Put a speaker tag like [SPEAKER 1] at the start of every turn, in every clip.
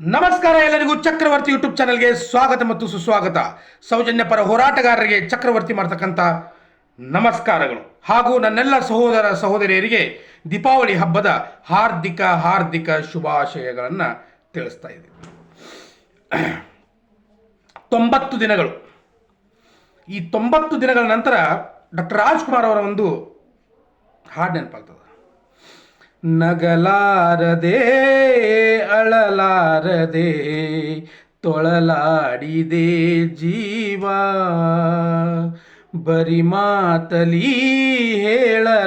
[SPEAKER 1] ನಮಸ್ಕಾರ ಎಲ್ಲರಿಗೂ ಚಕ್ರವರ್ತಿ ಯೂಟ್ಯೂಬ್ ಚಾನಲ್ಗೆ ಸ್ವಾಗತ ಮತ್ತು ಸುಸ್ವಾಗತ. ಸೌಜನ್ಯ ಪರ ಹೋರಾಟಗಾರರಿಗೆ ಚಕ್ರವರ್ತಿ ಮಾಡ್ತಕ್ಕಂಥ ನಮಸ್ಕಾರಗಳು. ಹಾಗೂ ನನ್ನೆಲ್ಲ ಸಹೋದರ ಸಹೋದರಿಯರಿಗೆ ದೀಪಾವಳಿ ಹಬ್ಬದ ಹಾರ್ದಿಕ ಹಾರ್ದಿಕ ಶುಭಾಶಯಗಳನ್ನು ತಿಳಿಸ್ತಾ ಇದ್ದೀನಿ. ತೊಂಬತ್ತು ದಿನಗಳು. ಈ ತೊಂಬತ್ತು ದಿನಗಳ ನಂತರ ಡಾಕ್ಟರ್ ರಾಜ್ಕುಮಾರ್ ಅವರ ಒಂದು ಹಾಡು ನೆನಪಾಗ್ತದೆ. ನಗಲಾರದೆ, ಅಳಲಾರದೆ, ತೊಳಲಾಡಿದೆ ಜೀವ. ಬರಿ ಮಾತಲಿ ಹೇಳಲಾಗದೆ,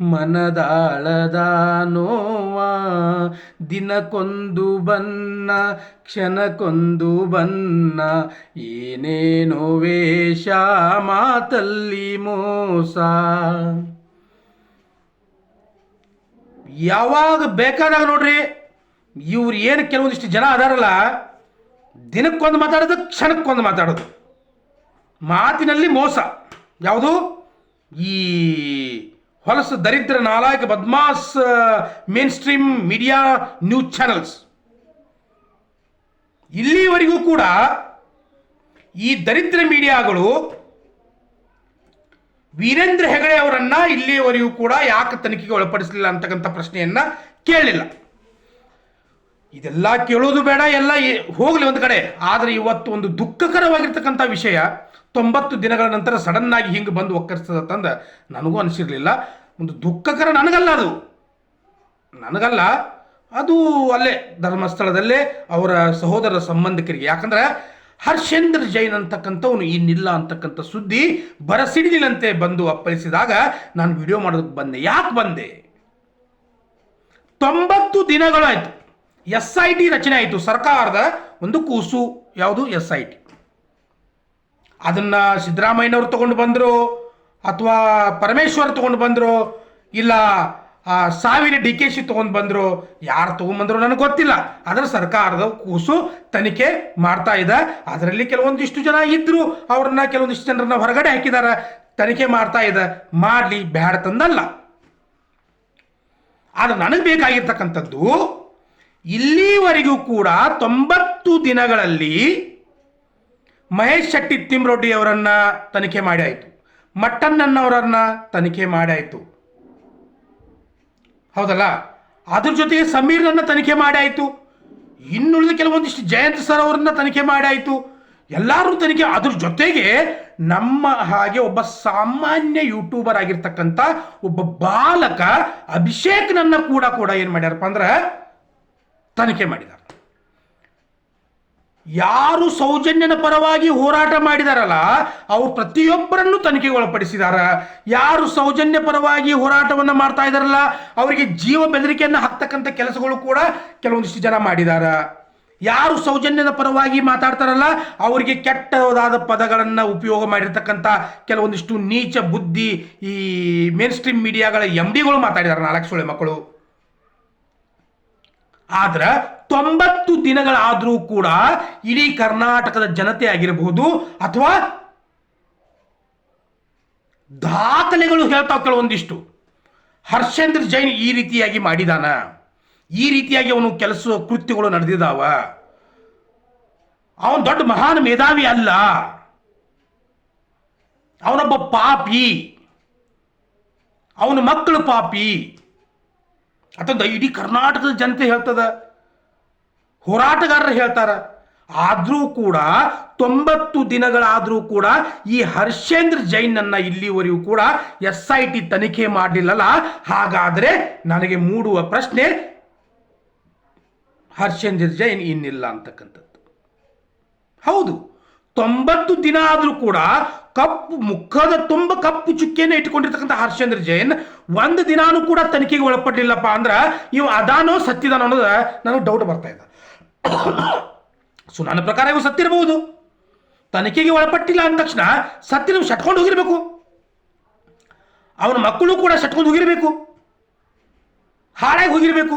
[SPEAKER 1] ಮನದಾಳದ ನೋವ. ದಿನಕ್ಕೊಂದು ಬನ್ನ ಕ್ಷಣಕ್ಕೊಂದು ಬನ್ನ ಏನೇನೋ ವೇಷ, ಮಾತಲ್ಲಿ ಮೋಸ. ಯಾವಾಗ ಬೇಕಾದಾಗ ನೋಡ್ರಿ, ಇವ್ರು ಏನು ಕೆಲವೊಂದಿಷ್ಟು ಜನ ಅದಾರಲ್ಲ, ದಿನಕ್ಕೊಂದು ಮಾತಾಡೋದು, ಕ್ಷಣಕ್ಕೊಂದು ಮಾತಾಡೋದು. ಮಾತಿನಲ್ಲಿ ಮೋಸ. ಯಾವುದು? ಈ ಹೊಲಸು ದರಿದ್ರ ನಾಲಾಯಕ ಬದ್ಮಾಸ್ mainstream media news channels ಇಲ್ಲಿವರೆಗೂ ಕೂಡ ಈ ದರಿದ್ರ ಮೀಡಿಯಾಗಳು ವೀರೇಂದ್ರ ಹೆಗಡೆ ಅವರನ್ನ ಇಲ್ಲಿಯವರೆಗೂ ಕೂಡ ಯಾಕೆ ತನಿಖೆಗೆ ಒಳಪಡಿಸಲಿಲ್ಲ ಅಂತಕ್ಕಂಥ ಪ್ರಶ್ನೆಯನ್ನ ಕೇಳಲಿಲ್ಲ ಇದೆಲ್ಲ ಕೇಳೋದು ಬೇಡ, ಎಲ್ಲ ಹೋಗಲಿ ಒಂದು ಕಡೆ. ಆದರೆ ಇವತ್ತು ಒಂದು ದುಃಖಕರವಾಗಿರ್ತಕ್ಕಂಥ ವಿಷಯ, ತೊಂಬತ್ತು ದಿನಗಳ ನಂತರ ಸಡನ್ ಆಗಿ ಹಿಂಗೆ ಬಂದು ಒಕ್ಕರಿಸ್ತದಂದ ನನಗೂ ಅನಿಸಿರಲಿಲ್ಲ. ಒಂದು ದುಃಖಕರ ನನಗಲ್ಲ ಅದು. ನನಗಲ್ಲ, ಅದು ಅಲ್ಲೇ ಧರ್ಮಸ್ಥಳದಲ್ಲೇ ಅವರ ಸಹೋದರ ಸಂಬಂಧಿಕರಿಗೆ. ಯಾಕಂದ್ರೆ ಹರ್ಷೇಂದ್ರ ಜೈನ್ ಅಂತಕ್ಕಂಥವನು ಇನ್ನಿಲ್ಲ ಅಂತಕ್ಕಂಥ ಸುದ್ದಿ ಬರಸಿಡಿಲಿನಂತೆ ಬಂದು ಅಪ್ಪಳಿಸಿದಾಗ, ನಾನು ವಿಡಿಯೋ ಮಾಡೋದಕ್ಕೆ ಬಂದೆ. ಯಾಕೆ ಬಂದೆ? ತೊಂಬತ್ತು ದಿನಗಳಾಯಿತು. ಎಸ್ ಐ ಟಿ ರಚನೆ ಆಯಿತು. ಸರ್ಕಾರದ ಒಂದು ಕೂಸು. ಯಾವುದು? S I T. ಅದನ್ನ ಸಿದ್ದರಾಮಯ್ಯನವ್ರು ತಗೊಂಡು ಬಂದರು, ಅಥವಾ ಪರಮೇಶ್ವರ್ ತಗೊಂಡು ಬಂದರು, ಇಲ್ಲ ಆ, ಸಾವಿರ ಡಿ ಕೆ ಶಿ ತಗೊಂಡು ಬಂದರು. ಯಾರು ತಗೊಂಡ್ಬಂದ್ರು ನನಗೆ ಗೊತ್ತಿಲ್ಲ. ಅದರ ಸರ್ಕಾರದ ಕೂಸು ತನಿಖೆ ಮಾಡ್ತಾ ಇದೆ. ಅದರಲ್ಲಿ ಕೆಲವೊಂದಿಷ್ಟು ಜನ ಇದ್ದರು ಅವ್ರನ್ನ ಕೆಲವೊಂದಿಷ್ಟು ಜನರನ್ನ ಹೊರಗಡೆ ಹಾಕಿದಾರ. ತನಿಖೆ ಮಾಡ್ತಾ ಇದೆ. ಮಾಡಲಿ ಬ್ಯಾಡ ತಂದಲ್ಲ. ಆದ್ರೆ ನನಗೆ ಬೇಕಾಗಿರ್ತಕ್ಕಂಥದ್ದು ಇಲ್ಲಿವರೆಗೂ ಕೂಡ ತೊಂಬತ್ತು ದಿನಗಳಲ್ಲಿ ಮಹೇಶ್ ಶೆಟ್ಟಿ ತಿಮ್ರೊಡ್ಡಿ ಅವರನ್ನ ತನಿಖೆ ಮಾಡಿ ಆಯಿತು. ಮಟ್ಟಣ್ಣನವರನ್ನ ತನಿಖೆ ಮಾಡಿ ಹೌದಲ್ಲ? ಅದ್ರ ಜೊತೆಗೆ ಸಮೀರ್ನನ್ನ ತನಿಖೆ ಮಾಡಾಯಿತು. ಇನ್ನುಳಿದ ಕೆಲವೊಂದಿಷ್ಟು ಜಯಂತ್ ಸರ್ ಅವರನ್ನ ತನಿಖೆ ಮಾಡಾಯಿತು. ಎಲ್ಲರೂ ತನಿಖೆ, ಅದ್ರ ಜೊತೆಗೆ ನಮ್ಮ ಹಾಗೆ ಒಬ್ಬ ಸಾಮಾನ್ಯ ಯೂಟ್ಯೂಬರ್ ಆಗಿರ್ತಕ್ಕಂಥ ಒಬ್ಬ ಬಾಲಕ ಅಭಿಷೇಕ್ನನ್ನ ಕೂಡ ಕೂಡ ಏನು ಮಾಡ್ಯಾರಪ್ಪ ಅಂದ್ರೆ ತನಿಖೆ ಮಾಡಿದ್ದಾರೆ ಯಾರು ಸೌಜನ್ಯನ ಪರವಾಗಿ ಹೋರಾಟ ಮಾಡಿದಾರಲ್ಲ ಅವ್ರು ಪ್ರತಿಯೊಬ್ಬರನ್ನು ತನಿಖೆಗೆ ಒಳಪಡಿಸಿದಾರ ಯಾರು ಸೌಜನ್ಯ ಪರವಾಗಿ ಹೋರಾಟವನ್ನು ಮಾಡ್ತಾ ಇದಾರಲ್ಲ, ಅವರಿಗೆ ಜೀವ ಬೆದರಿಕೆಯನ್ನು ಹಾಕ್ತಕ್ಕಂಥ ಕೆಲಸಗಳು ಕೂಡ ಕೆಲವೊಂದಿಷ್ಟು ಜನ ಮಾಡಿದಾರ. ಯಾರು ಸೌಜನ್ಯದ ಪರವಾಗಿ ಮಾತಾಡ್ತಾರಲ್ಲ, ಅವರಿಗೆ ಕೆಟ್ಟದಾದ ಪದಗಳನ್ನು ಉಪಯೋಗ ಮಾಡಿರ್ತಕ್ಕಂಥ ಕೆಲವೊಂದಿಷ್ಟು ನೀಚ ಬುದ್ಧಿ ಈ ಮೇನ್ ಸ್ಟ್ರೀಮ್ ಮೀಡಿಯಾಗಳ ಎಂ ಡಿಗಳು ಮಾತಾಡಿದಾರೆ ನಾಲ್ಕು ಸೊಳ್ಳೆ ಮಕ್ಕಳು. ಆದ್ರೆ ತೊಂಬತ್ತು ದಿನಗಳಾದರೂ ಕೂಡ ಇಡೀ ಕರ್ನಾಟಕದ ಜನತೆ ಆಗಿರಬಹುದು ಅಥವಾ ದಾಖಲೆಗಳು ಹೇಳ್ತಾವ ಕೆಲವೊಂದಿಷ್ಟು ಹರ್ಷೇಂದ್ರ ಜೈನ್ ಈ ರೀತಿಯಾಗಿ ಮಾಡಿದಾನ. ಈ ರೀತಿಯಾಗಿ ಅವನು ಕೆಲಸ ಕೃತ್ಯಗಳು ನಡೆದಿದ್ದಾವ ಅವನು ದೊಡ್ಡ ಮಹಾನ್ ಮೇಧಾವಿ ಅಲ್ಲ. ಅವನೊಬ್ಬ ಪಾಪಿ. ಅವನ ಮಕ್ಕಳು ಪಾಪಿ. ಅಥವಾ ಇಡೀ ಕರ್ನಾಟಕದ ಜನತೆ ಹೇಳ್ತದ. ಹೋರಾಟಗಾರರು ಹೇಳ್ತಾರ. ಆದರೂ ಕೂಡ ತೊಂಬತ್ತು ದಿನಗಳಾದರೂ ಕೂಡ ಈ ಹರ್ಷೇಂದ್ರ ಜೈನನ್ನ ಇಲ್ಲಿವರೆಗೂ ಕೂಡ ಎಸ್ ಐ ಟಿ ತನಿಖೆ ಮಾಡಲಿಲ್ಲಲ್ಲ. ಹಾಗಾದರೆ ನನಗೆ ಮೂಡುವ ಪ್ರಶ್ನೆ ಹರ್ಷೇಂದ್ರ ಜೈನ್ ಇನ್ನಿಲ್ಲ ಅಂತಕ್ಕಂಥದ್ದು. ಹೌದು. ತೊಂಬತ್ತು ದಿನ ಆದರೂ ಕೂಡ ಕಪ್ಪು, ಮುಖದ ತುಂಬ ಕಪ್ಪು ಚುಕ್ಕಿಯನ್ನು ಇಟ್ಟುಕೊಂಡಿರ್ತಕ್ಕಂಥ ಹರ್ಷೇಂದ್ರ ಜೈನ್ ಒಂದು ದಿನಾನೂ ಕೂಡ ತನಿಖೆಗೆ ಒಳಪಟ್ಟಿಲ್ಲಪ್ಪ ಅಂದ್ರೆ ಇವು ಅದಾನೋ ಸತ್ತಿದಾನೋ ಅನ್ನೋದು ನನಗೆ ಡೌಟ್ ಬರ್ತಾ ಇದೆ. ಸೊ ನನ್ನ ಪ್ರಕಾರ ಇವು ಸತ್ತಿರಬಹುದು ತನಿಖೆಗೆ ಒಳಪಟ್ಟಿಲ್ಲ ಅಂದ ತಕ್ಷಣ ಸತ್ತಿನ ಶಟ್ಕೊಂಡು ಹೋಗಿರ್ಬೇಕು. ಅವನ ಮಕ್ಕಳು ಕೂಡ ಶಟ್ಕೊಂಡು ಹೋಗಿರ್ಬೇಕು. ಹಾಳಾಗಿ ಹೋಗಿರ್ಬೇಕು.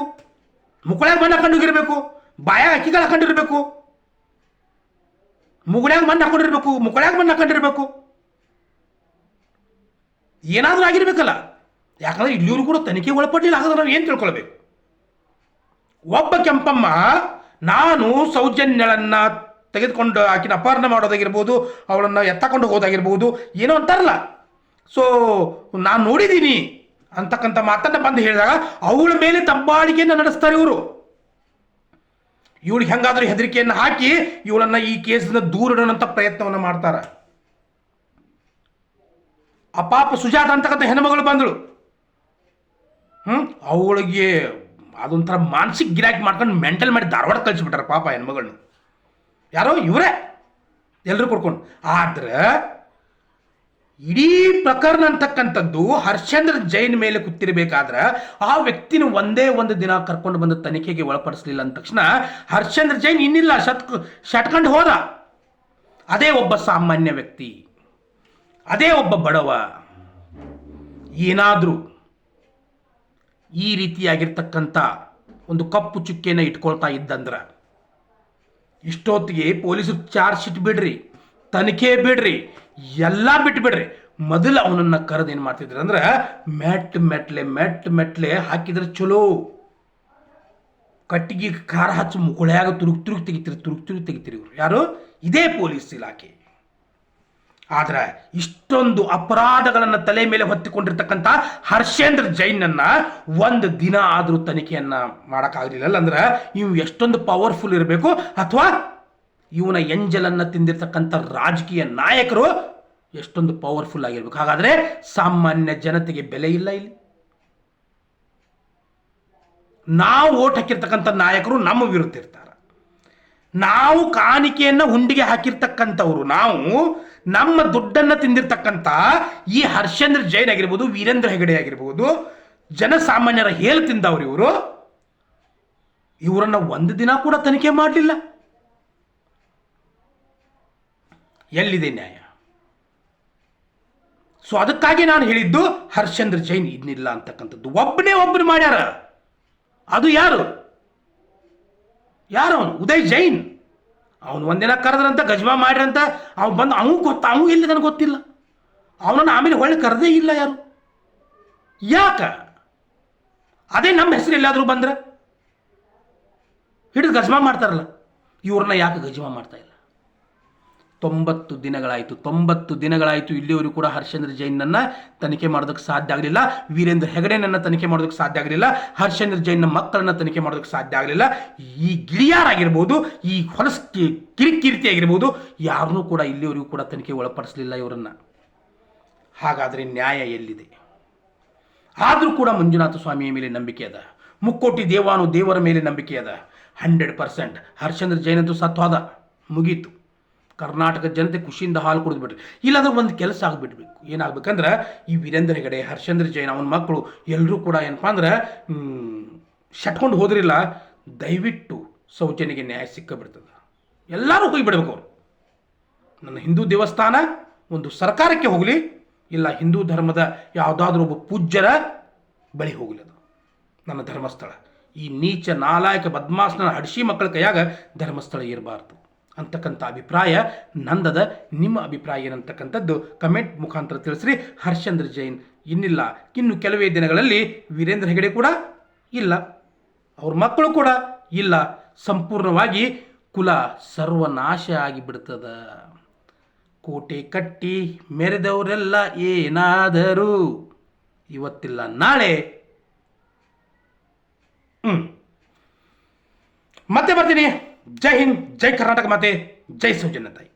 [SPEAKER 1] ಮುಕ್ಕಳಾಗಿ ಬಣ್ಣ ಕಂಡು ಹೋಗಿರ್ಬೇಕು. ಬಾಯಾಗ ಅಕ್ಕಿಗಳು ಹಾಕೊಂಡಿರ್ಬೇಕು. ಮುಗುಳ್ಯಾಗ ಮಣ್ಣು ಹಾಕೊಂಡಿರ್ಬೇಕು, ಮುಕ್ಕಳ್ಯಾಗ ಮಣ್ಣು ಹಾಕೊಂಡಿರ್ಬೇಕು. ಏನಾದರೂ ಆಗಿರ್ಬೇಕಲ್ಲ. ಯಾಕಂದ್ರೆ ಇಲ್ಲಿಯವರು ಕೂಡ ತನಿಖೆ ಒಳಪಟ್ಟಿಲ್ಲ ಹಾಗಾದ್ರೆ ನಾವು ಏನು ತಿಳ್ಕೊಳ್ಬೇಕು? ಒಬ್ಬ ಕೆಂಪಮ್ಮ ನಾನು ಸೌಜನ್ಯಳನ್ನ ತೆಗೆದುಕೊಂಡು ಆಕಿನ ಅಪಹರಣ ಮಾಡೋದಾಗಿರ್ಬೋದು, ಅವಳನ್ನು ಎತ್ತಕೊಂಡು ಹೋಗೋದಾಗಿರ್ಬೋದು ಏನೋ ಅಂತಾರಲ್ಲ. ಸೊ ನಾನು ನೋಡಿದ್ದೀನಿ ಅಂತಕ್ಕಂಥ ಮಾತನ್ನು ಬಂದು ಹೇಳಿದಾಗ, ಅವಳ ಮೇಲೆ ತಬ್ಬಾಳಿಕೆಯನ್ನು ನಡೆಸ್ತಾರೆ ಇವರು. ಇವಳಿಗೆ ಹೆಂಗಾದ್ರೂ ಹೆದರಿಕೆಯನ್ನು ಹಾಕಿ ಇವಳನ್ನ ಈ ಕೇಸಿನ ದೂರಿಡೋಣಂತ ಪ್ರಯತ್ನವನ್ನು ಮಾಡ್ತಾರೆ. ಅಪಾಪ ಸುಜಾತ ಅಂತಕ್ಕಂಥ ಹೆಣ್ಮಗಳು ಬಂದಳು. ಹ್ಮ್? ಅವಳಿಗೆ ಅದೊಂಥರ ಮಾನಸಿಕ ಗಿರಾಕಿ ಮಾಡ್ಕೊಂಡು ಮೆಂಟಲ್ ಮಾಡಿ ಧಾರವಾಡ ಕಳಿಸ್ಬಿಟ್ಟಾರ ಪಾಪ ಹೆಣ್ಮಗಳನ್ನ ಯಾರೋ ಇವರೇ. ಎಲ್ಲರೂ ಕೊಡ್ಕೊಂಡು. ಆದ್ರೆ ಇಡೀ ಪ್ರಕರಣ ಅಂತಕ್ಕಂಥದ್ದು ಹರ್ಷೇಂದ್ರ ಜೈನ್ ಮೇಲೆ ಕೂತಿರ್ಬೇಕಾದ್ರೆ ಆ ವ್ಯಕ್ತಿನ ಒಂದೇ ಒಂದು ದಿನ ಕರ್ಕೊಂಡು ಬಂದು ತನಿಖೆಗೆ ಒಳಪಡಿಸಲಿಲ್ಲ ಅಂದ ತಕ್ಷಣ ಹರ್ಷೇಂದ್ರ ಜೈನ್ ಇನ್ನಿಲ್ಲ, ಶತ್ ಶಟ್ಕೊಂಡು ಹೋದ. ಅದೇ ಒಬ್ಬ ಸಾಮಾನ್ಯ ವ್ಯಕ್ತಿ. ಅದೇ ಒಬ್ಬ ಬಡವ. ಏನಾದರೂ ಈ ರೀತಿಯಾಗಿರ್ತಕ್ಕಂಥ ಒಂದು ಕಪ್ಪು ಚುಕ್ಕೆಯನ್ನು ಇಟ್ಕೊಳ್ತಾ ಇದ್ದಂದ್ರೆ. ಇಷ್ಟೊತ್ತಿಗೆ ಪೊಲೀಸರು ಚಾರ್ಜ್ ಶೀಟ್ ಬಿಡ್ರಿ. ತನಿಖೆ ಬಿಡ್ರಿ, ಎಲ್ಲ ಬಿಟ್ಬಿಡ್ರಿ. ಮೊದಲು ಅವನನ್ನ ಕರೆದು ಏನು ಮಾಡ್ತಿದ್ರು ಅಂದ್ರೆ ಮೆಟ್ ಮೆಟ್ಲೆ ಮೆಟ್ ಮೆಟ್ಲೆ ಹಾಕಿದ್ರೆ ಚಲೋ. ಕಟ್ಟಿಗೆ ಖಾರ ಹಚ್ಚಿ ಮುಗುಳ್ಯಾಗ ತುರುಕ್ ತುರುಕ್ ತೆಗಿತೀರಿ, ತುರುಕ್ ತುರುಕ್ ತೆಗಿತೀರಿ ಇವ್ರು. ಯಾರು? ಇದೇ ಪೊಲೀಸ್ ಇಲಾಖೆ. ಆದ್ರೆ ಇಷ್ಟೊಂದು ಅಪರಾಧಗಳನ್ನು ತಲೆ ಮೇಲೆ ಹೊತ್ತಿಕೊಂಡಿರ್ತಕ್ಕಂಥ ಹರ್ಷೇಂದ್ರ ಜೈನನ್ನ ಒಂದು ದಿನ ಆದರೂ ತನಿಖೆಯನ್ನ ಮಾಡೋಕ್ಕಾಗಲಿಲ್ಲ ಅಂದ್ರೆ ಇವು ಎಷ್ಟೊಂದು ಪವರ್ಫುಲ್ ಇರಬೇಕು ಅಥವಾ ಇವನ ಎಂಜಲನ್ನು ತಿಂದಿರ್ತಕ್ಕಂಥ ರಾಜಕೀಯ ನಾಯಕರು ಎಷ್ಟೊಂದು ಪವರ್ಫುಲ್ ಆಗಿರ್ಬೇಕು. ಹಾಗಾದ್ರೆ ಸಾಮಾನ್ಯ ಜನತೆಗೆ ಬೆಲೆ ಇಲ್ಲ ಇಲ್ಲಿ. ನಾವು ಓಟ್ ಹಾಕಿರ್ತಕ್ಕಂಥ ನಾಯಕರು ನಮ್ಮ ವಿರುದ್ಧ ಇರ್ತಾರೆ. ನಾವು ಕಾಣಿಕೆಯನ್ನು ಹುಂಡಿಗೆ ಹಾಕಿರ್ತಕ್ಕಂಥವ್ರು, ನಾವು ನಮ್ಮ ದುಡ್ಡನ್ನು ತಿಂದಿರ್ತಕ್ಕಂಥ ಈ ಹರ್ಷೇಂದ್ರ ಜೈನ್ ಆಗಿರ್ಬೋದು, ವೀರೇಂದ್ರ ಹೆಗಡೆ ಆಗಿರ್ಬೋದು, ಜನಸಾಮಾನ್ಯರ ಹೇಳು ತಿಂದವ್ರು ಇವರು. ಇವರನ್ನು ಒಂದು ದಿನ ಕೂಡ ತನಿಖೆ ಮಾಡಲಿಲ್ಲ. ಎಲ್ಲಿದೆ ನ್ಯಾಯ? ಸೊ ಅದಕ್ಕಾಗಿ ನಾನು ಹೇಳಿದ್ದು ಹರ್ಷೇಂದ್ರ ಜೈನ್ ಇದನ್ನಿಲ್ಲ ಅಂತಕ್ಕಂಥದ್ದು. ಒಬ್ಬನೇ ಒಬ್ಬರು ಮಾಡ್ಯಾರ. ಅದು ಯಾರು? ಯಾರು ಅವನು? ಉದಯ್ ಜೈನ್. ಅವನು ಒಂದಿನ ಕರೆದ್ರಂತ ಗಜ್ಮಾ ಮಾಡ್ರಂತ, ಅವ್ನು ಬಂದು ಅವನು ಗೊತ್ತ ಅವನು ಎಲ್ಲಿ ನನಗೆ ಗೊತ್ತಿಲ್ಲ. ಅವನನ್ನು ಆಮೇಲೆ ಹೊಳ್ಳಿ ಕರೆದೇ ಇಲ್ಲ ಯಾರು? ಯಾಕ? ಅದೇ ನಮ್ಮ ಹೆಸರು ಎಲ್ಲಾದರೂ ಬಂದ್ರೆ? ಹಿಡಿದು ಗಜ್ಮಾ ಮಾಡ್ತಾರಲ್ಲ. ಇವ್ರನ್ನ ಯಾಕೆ ಗಜ್ಮಾ ಮಾಡ್ತಾ ಇಲ್ಲ? ತೊಂಬತ್ತು ದಿನಗಳಾಯಿತು ತೊಂಬತ್ತು ದಿನಗಳಾಯಿತು ಇಲ್ಲಿಯವರು ಕೂಡ ಹರ್ಷೇಂದ್ರ ಜೈನನ್ನ ತನಿಖೆ ಮಾಡೋದಕ್ಕೆ ಸಾಧ್ಯ ಆಗಲಿಲ್ಲ. ವೀರೇಂದ್ರ ಹೆಗಡೆನನ್ನ ತನಿಖೆ ಮಾಡೋದಕ್ಕೆ ಸಾಧ್ಯ ಆಗಲಿಲ್ಲ. ಹರ್ಷೇಂದ್ರ ಜೈನ್ನ ಮಕ್ಕಳನ್ನ ತನಿಖೆ ಮಾಡೋದಕ್ಕೆ ಸಾಧ್ಯ ಆಗಲಿಲ್ಲ. ಈ ಗಿಳಿಯಾರಾಗಿರ್ಬೋದು, ಈ ಹೊಲಸ್ ಕಿರಿಕಿರಿತಿ ಆಗಿರ್ಬೋದು ಯಾರನ್ನೂ ಕೂಡ ಇಲ್ಲಿಯವರಿಗೂ ಕೂಡ ತನಿಖೆ ಒಳಪಡಿಸಲಿಲ್ಲ ಇವರನ್ನ. ಹಾಗಾದರೆ ನ್ಯಾಯ ಎಲ್ಲಿದೆ? ಆದರೂ ಕೂಡ ಮಂಜುನಾಥ ಸ್ವಾಮಿಯ ಮೇಲೆ ನಂಬಿಕೆ ಅದ. ಮುಕ್ಕೋಟಿ ದೇವಾನು ದೇವರ ಮೇಲೆ ನಂಬಿಕೆ ಅದ. ಹಂಡ್ರೆಡ್ ಪರ್ಸೆಂಟ್ ಹರ್ಷೇಂದ್ರ ಜೈನ್ ಸತ್ವಾದ. ಮುಗೀತು. ಕರ್ನಾಟಕ ಜನತೆ ಖುಷಿಯಿಂದ ಹಾಲು ಕುಡಿದು ಬಿಡ್ರಿ ಇಲ್ಲಾಂದ್ರೆ ಒಂದು ಕೆಲಸ ಆಗಿಬಿಡ್ಬೇಕು. ಏನಾಗಬೇಕಂದ್ರೆ ಈ ವೀರೇಂದ್ರ ಹೆಗಡೆ ಹರ್ಷೇಂದ್ರ ಜೈನ್ ಅವನ ಮಕ್ಕಳು ಎಲ್ಲರೂ ಕೂಡ ಏನಪ್ಪ ಅಂದ್ರೆ ಶಟ್ಕೊಂಡು ಹೋದ್ರಿಲ್ಲ, ದಯವಿಟ್ಟು ಸೌಜನ್ಯಗೆ ನ್ಯಾಯ ಸಿಕ್ಕಬಿಡ್ತದೆ. ಎಲ್ಲರೂ ಹೋಗಿಬಿಡ್ಬೇಕು ಅವರು. ನನ್ನ ಹಿಂದೂ ದೇವಸ್ಥಾನ ಒಂದು ಸರ್ಕಾರಕ್ಕೆ ಹೋಗಲಿ, ಇಲ್ಲ ಹಿಂದೂ ಧರ್ಮದ ಯಾವುದಾದ್ರೂ ಒಬ್ಬ ಪೂಜ್ಯರ ಬಳಿ ಹೋಗಲಿ ಅದು. ನನ್ನ ಧರ್ಮಸ್ಥಳ. ಈ ನೀಚ ನಾಲಾಯಕ ಬದ್ಮಾಸ್ನ ಹಡ್ಸಿ ಮಕ್ಕಳ ಕೈಯಾಗ ಧರ್ಮಸ್ಥಳ ಇರಬಾರ್ದು ಅಂತಕ್ಕಂಥ ಅಭಿಪ್ರಾಯ ನಂದದ. ನಿಮ್ಮ ಅಭಿಪ್ರಾಯ ಏನಂತಕ್ಕಂಥದ್ದು ಕಮೆಂಟ್ ಮುಖಾಂತರ ತಿಳಿಸ್ರಿ. ಹರ್ಷೇಂದ್ರ ಜೈನ್ ಇನ್ನಿಲ್ಲ. ಇನ್ನು ಕೆಲವೇ ದಿನಗಳಲ್ಲಿ ವೀರೇಂದ್ರ ಹೆಗಡೆ ಕೂಡ ಇಲ್ಲ. ಅವ್ರ ಮಕ್ಕಳು ಕೂಡ ಇಲ್ಲ. ಸಂಪೂರ್ಣವಾಗಿ ಕುಲ ಸರ್ವನಾಶ ಆಗಿಬಿಡ್ತದ. ಕೋಟೆ ಕಟ್ಟಿ ಮೆರೆದವರೆಲ್ಲ ಏನಾದರೂ ಇವತ್ತಿಲ್ಲ. ನಾಳೆ ಹ್ಞೂ ಮತ್ತೆ ಬರ್ತೀನಿ. ಜೈ ಹಿಂದ್ ಜೈ ಕರ್ನಾಟಕ ಮಾತೆ ಜೈ ಸೌಜನ್ಯ ತಾಯಿ